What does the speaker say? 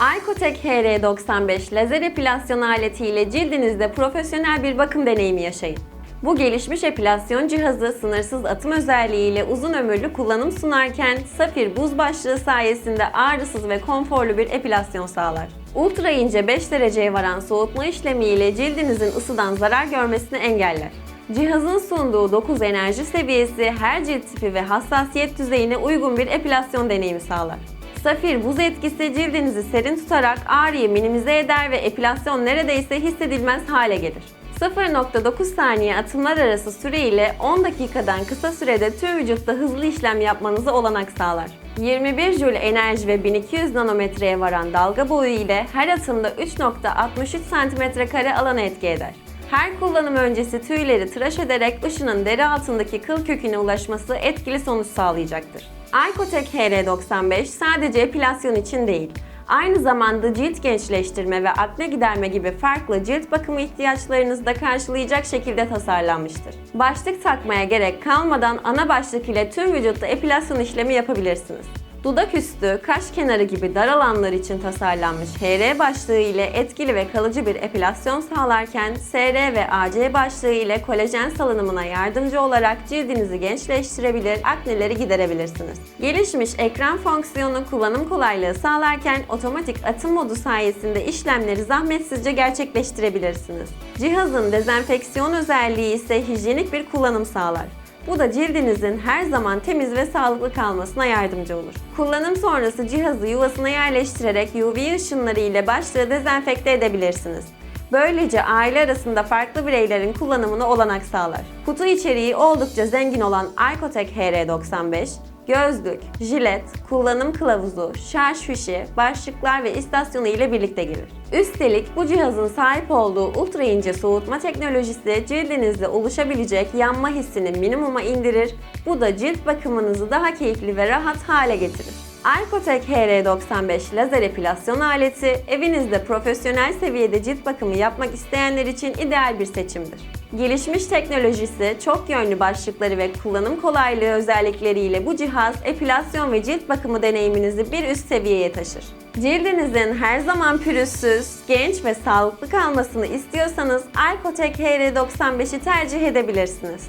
Aykotek HR95 lazer epilasyon aletiyle cildinizde profesyonel bir bakım deneyimi yaşayın. Bu gelişmiş epilasyon cihazı sınırsız atım özelliğiyle uzun ömürlü kullanım sunarken safir buz başlığı sayesinde ağrısız ve konforlu bir epilasyon sağlar. Ultra ince 5 dereceye varan soğutma işlemiyle cildinizin ısıdan zarar görmesini engeller. Cihazın sunduğu 9 enerji seviyesi her cilt tipi ve hassasiyet düzeyine uygun bir epilasyon deneyimi sağlar. Safir buz etkisi cildinizi serin tutarak ağrıyı minimize eder ve epilasyon neredeyse hissedilmez hale gelir. 0.9 saniye atımlar arası süre ile 10 dakikadan kısa sürede tüm vücutta hızlı işlem yapmanızı olanak sağlar. 21 Joule enerji ve 1200 nanometreye varan dalga boyu ile her atımda 3.63 cm kare alana etki eder. Her kullanım öncesi tüyleri tıraş ederek ışının deri altındaki kıl köküne ulaşması etkili sonuç sağlayacaktır. Aykotek HR95 sadece epilasyon için değil, aynı zamanda cilt gençleştirme ve akne giderme gibi farklı cilt bakımı ihtiyaçlarınızı da karşılayacak şekilde tasarlanmıştır. Başlık takmaya gerek kalmadan ana başlık ile tüm vücutta epilasyon işlemi yapabilirsiniz. Dudak üstü, kaş kenarı gibi dar alanlar için tasarlanmış HR başlığı ile etkili ve kalıcı bir epilasyon sağlarken SR ve AC başlığı ile kolajen salınımına yardımcı olarak cildinizi gençleştirebilir, akneleri giderebilirsiniz. Gelişmiş ekran fonksiyonu kullanım kolaylığı sağlarken otomatik atım modu sayesinde işlemleri zahmetsizce gerçekleştirebilirsiniz. Cihazın dezenfeksiyon özelliği ise hijyenik bir kullanım sağlar. Bu da cildinizin her zaman temiz ve sağlıklı kalmasına yardımcı olur. Kullanım sonrası cihazı yuvasına yerleştirerek UV ışınları ile başlığı dezenfekte edebilirsiniz. Böylece aile arasında farklı bireylerin kullanımına olanak sağlar. Kutu içeriği oldukça zengin olan Aykotek HR95, gözlük, jilet, kullanım kılavuzu, şarj fişi, başlıklar ve istasyonu ile birlikte gelir. Üstelik bu cihazın sahip olduğu ultra ince soğutma teknolojisi cildinizde oluşabilecek yanma hissini minimuma indirir. Bu da cilt bakımınızı daha keyifli ve rahat hale getirir. Aykotek HR95 lazer epilasyon aleti evinizde profesyonel seviyede cilt bakımı yapmak isteyenler için ideal bir seçimdir. Gelişmiş teknolojisi, çok yönlü başlıkları ve kullanım kolaylığı özellikleriyle bu cihaz epilasyon ve cilt bakımı deneyiminizi bir üst seviyeye taşır. Cildinizin her zaman pürüzsüz, genç ve sağlıklı kalmasını istiyorsanız Aykotek HR95'i tercih edebilirsiniz.